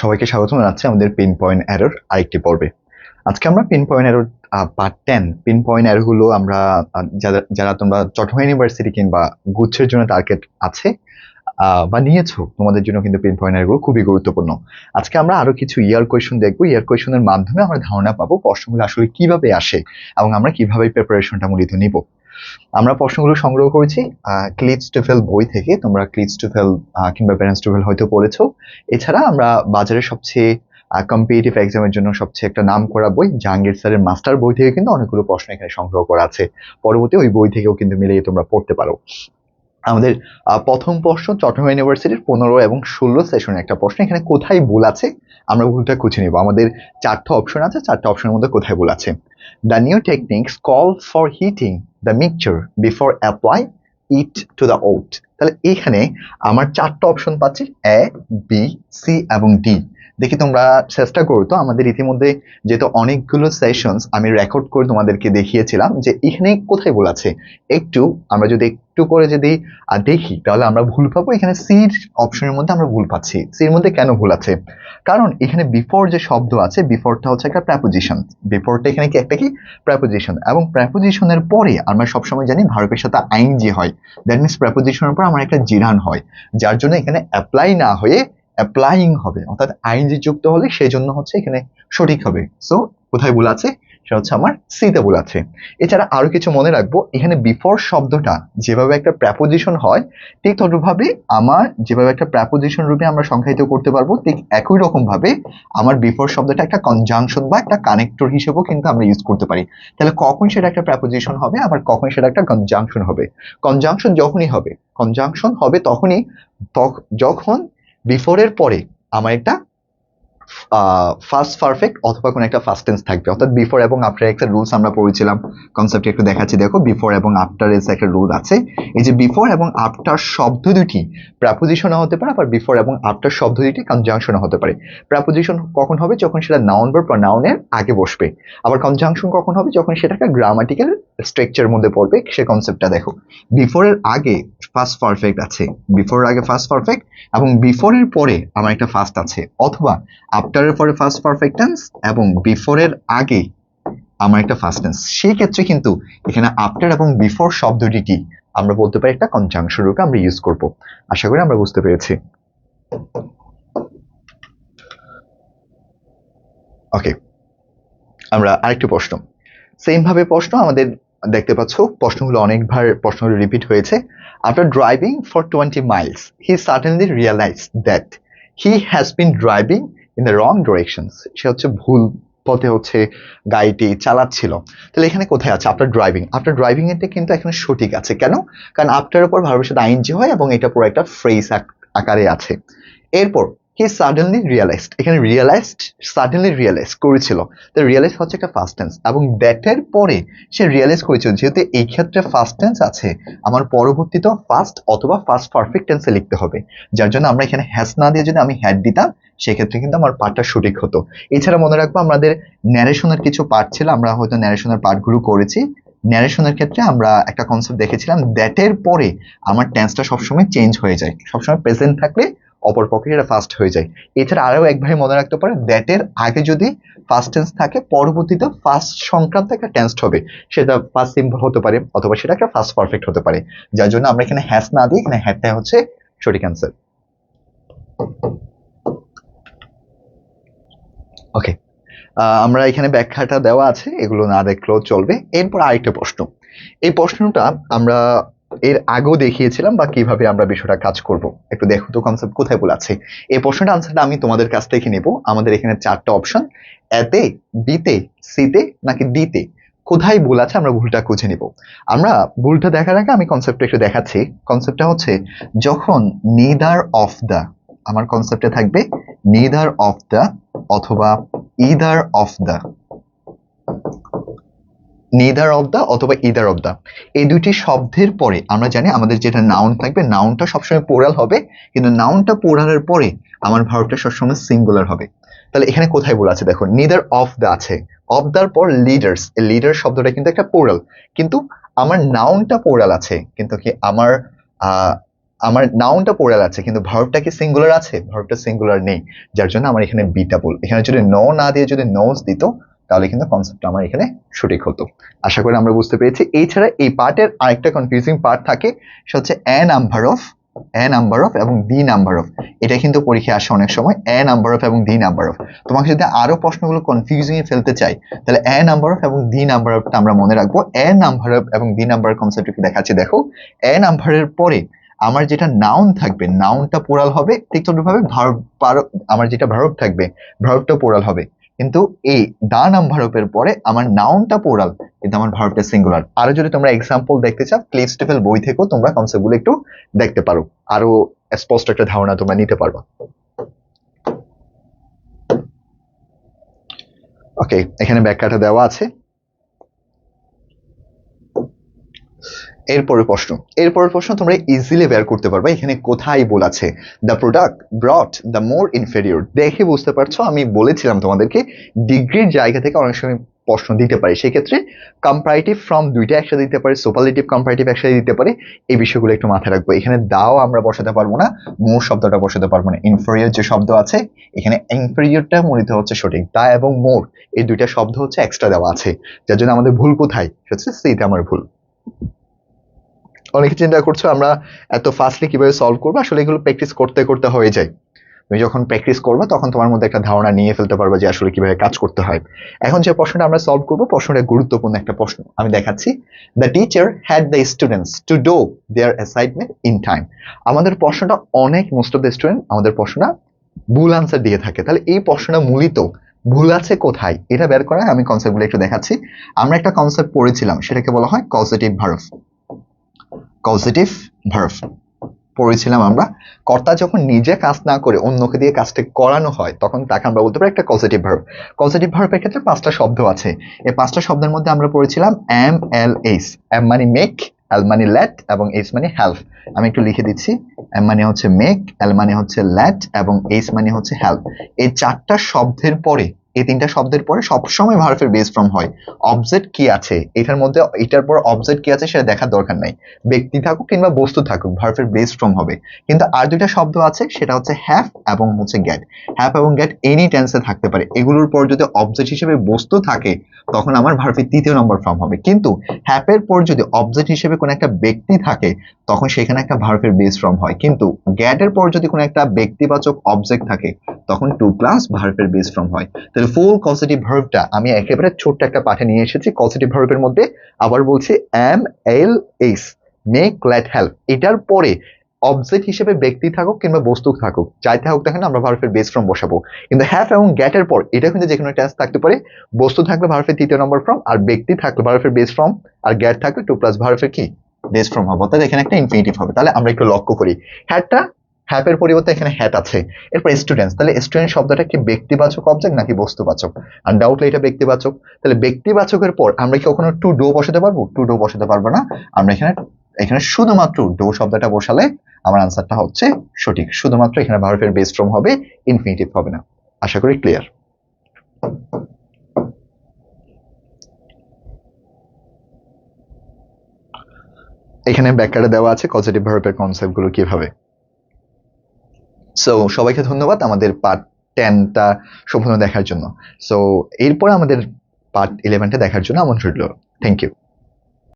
সবাইকে স্বাগত জানাচ্ছি আমাদের পিন পয়েন্ট এরর আরেকটি পর্বে। আজকে আমরা pin point error part ten pin point এররগুলো আমরা যারা যারা তোমরা চট্টগ্রাম ইউনিভার্সিটি কিংবা গুচ্ছের জন্য টার্গেট আছে বা নিয়েছো, তোমাদের জন্য কিন্তু পিন পয়েন্ট এরগুলো খুবই গুরুত্বপূর্ণ। আজকে আমরা আরও কিছু ইয়ার কোয়েশন দেখব। ইয়ার কোয়েশনের মাধ্যমে আমরা ধারণা পাবো প্রশ্নগুলো আসলে কীভাবে আসে এবং আমরা কীভাবে প্রিপারেশনটা মূলত নিব। আমরা প্রশ্নগুলো সংগ্রহ করেছি ক্লিপস টুফেল বই থেকে, তোমরা ক্লিপস টুফেল কিংবা প্যারেন্টস টুফেল হয়তো পড়েছো। এছাড়া আমরা বাজারে সবচেয়ে কম্পিটিটিভ এক্সামের জন্য সবচেয়ে একটা নাম করা বই, জাহাঙ্গীর স্যারের মাস্টার বই থেকে কিন্তু অনেকগুলো প্রশ্ন এখানে সংগ্রহ করা আছে। পরবর্তী ওই বই থেকেও কিন্তু মিলিয়ে তোমরা পড়তে পারো। আমাদের প্রথম প্রশ্ন চট্টগ্রাম ইউনিভার্সিটির পনেরো এবং ষোলো সেশনে একটা প্রশ্ন। এখানে কোথায় ভুল আছে? আমরা ভুলটা খুঁজে নিব। আমাদের চারটা অপশন আছে, চারটা অপশনের মধ্যে কোথায় ভুল আছে? The new techniques call for heating the mixture before apply it to the wood তাহলে এখানে আমার চারটা অপশন পাচ্ছি এ বি সি এবং ডি দেখি তোমরা চেষ্টা করো তো। আমাদের ইতিমধ্যে যেহেতু অনেকগুলো সেশনস আমি রেকর্ড করে তোমাদেরকে দেখিয়েছিলাম যে এখানে কোথায় ভুল আছে। একটু আমরা যদি একটু করে যদি দেখি, তাহলে আমরা ভুল পাবো। এখানে সির অপশনের মধ্যে আমরা ভুল পাচ্ছি। সির মধ্যে কেন ভুল আছে? কারণ এখানে বিফোর যে শব্দ আছে বিফোরটা হচ্ছে একটা প্র্যাপোজিশন বিফোরটা এখানে কি একটা কি? প্র্যাপোজিশন এবং প্র্যাপোজিশনের পরে আমরা সবসময় জানি ভারতের সাথে আইন যে হয় দ্যাট মিনস প্র্যাপোজিশনের পর আমার একটা জিরান হয়। যার জন্য এখানে অ্যাপ্লাই না হয়ে অ্যাপ্লাইং হবে, অর্থাৎ আইন যে যুক্ত হলে সেই জন্য হচ্ছে এখানে সঠিক হবে। সো কোথায় ভুল আছে? সেটা হচ্ছে আমার সিতে ভুল আছে। এছাড়া আরও কিছু মনে রাখব, এখানে বিফোর শব্দটা যেভাবে একটা প্র্যাপোজিশন হয়, ঠিক ততভাবে আমার যেভাবে একটা প্র্যাপোজিশন রূপে আমরা সংখ্যায়িত করতে পারব, ঠিক একই রকম ভাবে আমার বিফোর শব্দটা একটা কনজাংশন বা একটা কানেক্টর হিসেবেও কিন্তু আমরা ইউজ করতে পারি। তাহলে কখন সেটা একটা প্র্যাপোজিশন হবে, আবার কখন সেটা একটা কনজাংশন হবে? কনজাংশন যখনই হবে কনজাংশন হবে তখনই, তখ- যখন বিফোরের পরে আমার একটা ফার্স্ট পারফেক্ট অথবা কোনো একটা ফার্স্ট টেন্স থাকবে। অর্থাৎ বিফোর এবং আফটার একটা রুলস আমরা পড়েছিলাম। কনসেপ্ট একটু দেখাচ্ছি। দেখো বিফোর এবং আফটার এর একটা রুল আছে। এই যে বিফোর এবং আফটার শব্দ দুটি প্রাপোজিশনও হতে পারে, আবার বিফোর এবং আফটার শব্দ দুটি কনজাংশনও হতে পারে। প্রাপোজিশন কখন হবে? যখন সেটা নাউন বা প্রনাউনের আগে বসবে। আবার কনজাংশন কখন হবে? যখন সেটাকে গ্রামাটিক্যাল স্ট্রাকচার মধ্যে পড়বে, সে কনসেপ্টটা দেখো। বিফোরের আগে ফার্স্ট পারফেক্ট আছে। বিফোরের আগে ফার্স্ট পারফেক্ট এবং বিফোরের পরে আমার একটা ফার্স্ট আছে। অথবা আফটারের পরে ফার্স্ট পারফেক্ট টেন্স এবং বিফোরের আগে আমার একটা ফার্স্ট টেন্স সেই ক্ষেত্রে কিন্তু এখানে আফটার এবং বিফোর শব্দটি কি? আমরা বলতে পারি একটা কনজাংশন রূপে আমরা ইউজ করব। আশা করি আমরা বুঝতে পেরেছি। ওকে আমরা আরেকটি প্রশ্ন। সেম ভাবে প্রশ্ন আমাদের দেখতে পাচ্ছ, প্রশ্নগুলো অনেকবার প্রশ্নগুলো রিপিট হয়েছে। After driving for twenty miles he suddenly realize that he has been driving in the wrong directions সে হচ্ছে ভুল পথে হচ্ছে গাড়িটি চালাচ্ছিল। তাহলে এখানে কোথায় আছে? আফটার ড্রাইভিং আফটার ড্রাইভিং এটা কিন্তু এখানে সঠিক আছে। কেন? কারণ আফটার ওপর ভারতের সাথে আইনজি হয় এবং এটা পুরো একটা ফ্রেজ আকারে আছে। এরপর হি সাডেনলি রিয়েলাইজড এখানে রিয়েলাইজড সাডেনলি রিয়েলাইজ করেছিল। তো রিয়েলাইজ হচ্ছে একটা ফার্স্ট টেন্স এবং দ্যাটের পরে সে রিয়েলাইজ করেছিল, যেহেতু এই ক্ষেত্রে ফার্স্ট টেন্স আছে, আমার পরবর্তীতে ফার্স্ট অথবা ফার্স্ট পারফেক্ট টেন্সে লিখতে হবে। যার জন্য আমরা এখানে হ্যাস না দিয়ে যদি আমি হ্যাড দিতাম, সেক্ষেত্রে কিন্তু আমার পার্টটা সঠিক হতো। এছাড়া মনে রাখব, আমাদের ন্যারেশনের কিছু পার্ট ছিল, আমরা হয়তো ন্যারেশনের পার্টগুলো করেছি। ন্যারেশনের ক্ষেত্রে আমরা একটা কনসেপ্ট দেখেছিলাম দ্যাটের পরে আমার টেন্সটা সবসময় চেঞ্জ হয়ে যায়। সবসময় প্রেজেন্ট থাকলে অপর পক্ষে সেটা ফার্স্ট হয়ে যায়। এছাড়া আরও একভাবে মনে রাখতে পারে দ্যাটের আগে যদি ফার্স্ট টেন্স থাকে, পরবর্তীতে ফার্স্ট সংক্রান্ত একটা টেন্স হবে। সেটা ফার্স্ট সিম্পল হতে পারে, অথবা সেটা একটা ফার্স্ট পারফেক্ট হতে পারে। যার জন্য আমরা এখানে হ্যাস না দিই, এখানে হ্যাডটা হচ্ছে সঠিক অ্যান্সার ওকে আমরা এখানে ব্যাখ্যাটা দেওয়া আছে, এগুলো না দেখলেও চলবে। এরপর আরেকটা প্রশ্ন। এই প্রশ্নটা আমরা এর আগেও দেখিয়েছিলাম বা কীভাবে আমরা বিষয়টা কাজ করব। একটু দেখো তো কনসেপ্ট কোথায় ভুল আছে। এই প্রশ্নটা আনসারটা আমি তোমাদের কাছ থেকে নেব। আমাদের এখানে চারটা অপশন এতে বিতে সিতে নাকি ডিতে কোথায় ভুল আছে আমরা ভুলটা খুঁজে নিব। আমরা ভুলটা দেখার আগে আমি কনসেপ্টটা একটু দেখাচ্ছি। কনসেপ্টটা হচ্ছে, যখন নিদার অফ দ্য আমার কনসেপ্টে থাকবে নিদার অফ দ্য অথবা either of the neither of the অথবা ইদার অফ দ্য এই দুইটি শব্দের পরে আমরা জানি আমাদের যেটা নাউন থাকবে নাউনটা সবসময় পোরাল হবে, কিন্তু নাউনটা পোরালের পরে আমার ভার্বটা সবসময় সিঙ্গুলার হবে। তাহলে এখানে কোথায় বলা আছে? দেখো নিদার অফ দ্য আছে। অফ দ্যার পর লিডার্স এই লিডার শব্দটা কিন্তু একটা পোরাল কিন্তু আমার নাউনটা পোরাল আছে, কিন্তু কি আমার আমার নাউনটা পোরাল আছে, কিন্তু ভার্বটা কি সিঙ্গুলার আছে? ভার্বটা সিঙ্গুলার নেই, যার জন্য আমার এখানে বিটা বল এখানে যদি ন না দিয়ে যদি নোজ দিত তাহলে কিন্তু কনসেপ্টটা আমার এখানে সঠিক হতো। আশা করি আমরা বুঝতে পেরেছি। এছাড়া এই পার্টের আরেকটা কনফিউজিং পার্ট থাকে, সেটা হচ্ছে a number of a number of এবং ডি নাম্বার অফ এটা কিন্তু পরীক্ষায় আসে অনেক সময় এ নাম্বার অফ এবং ডি নাম্বার অফ তোমাকে যদি আরও প্রশ্নগুলো কনফিউজিং এ ফেলতে চাই, তাহলে এ নাম্বার অফ এবং ডি নাম্বার অফটা আমরা মনে রাখব। এ নাম্বার অফ এবং ডি নাম্বার কনসেপ্টকে দেখাচ্ছি। দেখো এ নাম্বারের পরে আমার যেটা নাউন থাকবে নাউনটা পোরাল হবে, ঠিক ভাবে ভার্ব আমার যেটা ভার্ব থাকবে ভার্বটা পোরাল হবে। কিন্তু এই দা নাম্বারপের পরে আমার নাউনটা পোরাল কিন্তু আমার ভার্বটা সিঙ্গুলার আরও যদি তোমরা এক্সাম্পল দেখতে চাও ক্লিপ স্টেপেল বই থেকেও তোমরা কনসেপ্টগুলো একটু দেখতে পারো। আরও স্পষ্ট একটা ধারণা তোমরা নিতে পারবা। ওকে এখানে ব্যাখ্যাটা দেওয়া আছে। এরপরের প্রশ্ন। এরপরের প্রশ্ন তোমরা ইজিলি বের করতে পারবে, এখানে কোথায় বল আছে the product brought the more inferior দেখে বুঝতে পারছ, আমি বলেছিলাম তোমাদেরকে, ডিগ্রির জায়গা থেকে অনেক সময় প্রশ্ন দিতে পারে। সেক্ষেত্রে কম্পারেটিভ ফ্রম দুইটা একসাথে দিতে পারে সুপারলেটিভ কম্পারেটিভ একসাথে দিতে পারে, এই বিষয়গুলো একটু মাথায় রাখব। এখানে দাও আমরা বসাতে পারব না মোর শব্দটা বসাতে পারব না। ইনফেরিয়র যে শব্দ আছে, এখানে ইনফেরিয়রটা মূলত হচ্ছে সঠিক। দা এবং মোর এই দুইটা শব্দ হচ্ছে এক্সট্রা দেওয়া আছে। যার জন্য আমাদের ভুল কোথায়? হচ্ছে সেইটা আমার ভুল। অনেকে চিন্তা করছ আমরা এত ফাস্টলি কীভাবে সলভ করব? আসলে এগুলো প্র্যাকটিস করতে করতে হয়ে যায়। তুমি যখন প্র্যাকটিস করবে, তখন তোমার মধ্যে একটা ধারণা নিয়ে ফেলতে পারবে যে আসলে কীভাবে কাজ করতে হয়। এখন যে প্রশ্নটা আমরা সলভ করব, প্রশ্নটা গুরুত্বপূর্ণ একটা প্রশ্ন। আমি দেখাচ্ছি। The teacher had the students to do their assignment in time আমাদের প্রশ্নটা অনেক মোস্ট অফ দ্য স্টুডেন্ট আমাদের প্রশ্নটা ভুল আনসার দিয়ে থাকে। তাহলে এই প্রশ্নটা মূলত ভুল আছে কোথায়? এটা বের করা আমি কনসেপ্টগুলো একটু দেখাচ্ছি। আমরা একটা কনসেপ্ট পড়েছিলাম, সেটাকে বলা হয় পজিটিভ ভার্ভ কজিটিভ ভার্ভ পড়েছিলাম আমরা। কর্তা যখন নিজে কাজ না করে অন্যকে দিয়ে কাজটি করানো হয়, তখন তাকে আমরা বলতে পারি একটা পজিটিভ ভার্ব পজিটিভ ভার্বের ক্ষেত্রে পাঁচটা শব্দ আছে। এই পাঁচটা শব্দের মধ্যে আমরা পড়েছিলাম এম এল এইস এম মানে মেক এল মানে ল্যাট এবং এইস মানে হেল্প আমি একটু লিখে দিচ্ছি। এম মানে হচ্ছে মেক এল মানে হচ্ছে ল্যাট এবং এইস মানে হচ্ছে হেল্প এই চারটা শব্দের পরে এই তিনটা শব্দের পরে সবসময় ভার্ফের বেস ফর্ম হয়। অবজেক্ট কি আছে? এটার মধ্যে, এটার পর অবজেক্ট কি আছে সেটা দেখার দরকার নাই। ব্যক্তি থাকুক কিংবা বস্তু থাকুক ভার্ফের বেস ফর্ম হবে। কিন্তু আর দুইটা শব্দ আছে, সেটা হচ্ছে হ্যাভ এবং হচ্ছে গ্যাট হ্যাভ এবং গ্যাট এনি টেন্সে থাকতে পারে। এগুলোর পর যদি অবজেক্ট হিসেবে বস্তু থাকে, তখন আমার ভার্ফের তৃতীয় নম্বর ফর্ম হবে। কিন্তু হ্যাপের পর যদি অবজেক্ট হিসেবে কোনো একটা ব্যক্তি থাকে, তখন সেখানে একটা ভার্ফের বেস ফর্ম হয়। কিন্তু গ্যাটের পর যদি কোনো একটা ব্যক্তিবাচক অবজেক্ট থাকে, তখন টু প্লাস ভার্ফের বেস ফর্ম হয়। তাহলে ফুল কনসেটিভ ভার্বটা আমি একেবারে ছোট্ট একটা পাঠে নিয়ে এসেছি কনসেটিভ ভার্বের মধ্যে আবার বলছি M L S make let help এটার পরে অবজেক্ট হিসেবে ব্যক্তি থাকুক কিংবা বস্তু থাকুক, যাইতে হোক দেখেন আমরা ভার্ফের বেস ফর্ম বসাবো। কিন্তু হ্যাভ এবং গ্যাটের পর এটা কিন্তু যে কোনো টেন্স থাকতে পারে, বস্তু থাকলে ভার্ফের তৃতীয় নম্বর ফর্ম আর ব্যক্তি থাকলে ভার্ফের বেস ফর্ম আর গ্যাট থাকলে টু প্লাস ভার্ফের কি? বেস ফর্ম হবে। অর্থাৎ এখানে একটা ইনফিনিটিভ হবে। তাহলে আমরা একটু লক্ষ্য করি। হ্যাটটা হ্যাপের পরিবর্তে এখানে হ্যাট আছে। এরপর স্টুডেন্টস তাহলে স্টুডেন্ট শব্দটা কি ব্যক্তিবাচক অবজেক্ট নাকি বস্তুবাচক? আনডাউটলি এটা ব্যক্তিবাচক। তাহলে ব্যক্তিবাচকের পর আমরা কি কখনো টু ডো বসাতে পারব? টু ডো বসাতে পারব না। আমরা এখানে এখানে শুধুমাত্র ডো শব্দটা বসালে আমার আনসারটা হচ্ছে সঠিক। শুধুমাত্র এখানে ভার্বের বেস ফর্ম হবে ইনফিনিটিভ হবে না। আশা করি ক্লিয়ার এখানে ব্যাখ্যাটা দেওয়া আছে পজিটিভ ভার্বের কনসেপ্টগুলো কীভাবে? সো সবাইকে ধন্যবাদ আমাদের পার্ট টেনটা সম্পূর্ণ দেখার জন্য। সো এরপর আমাদের পার্ট ইলেভেনটা দেখার জন্য আমন্ত্রণ রইল। Thank you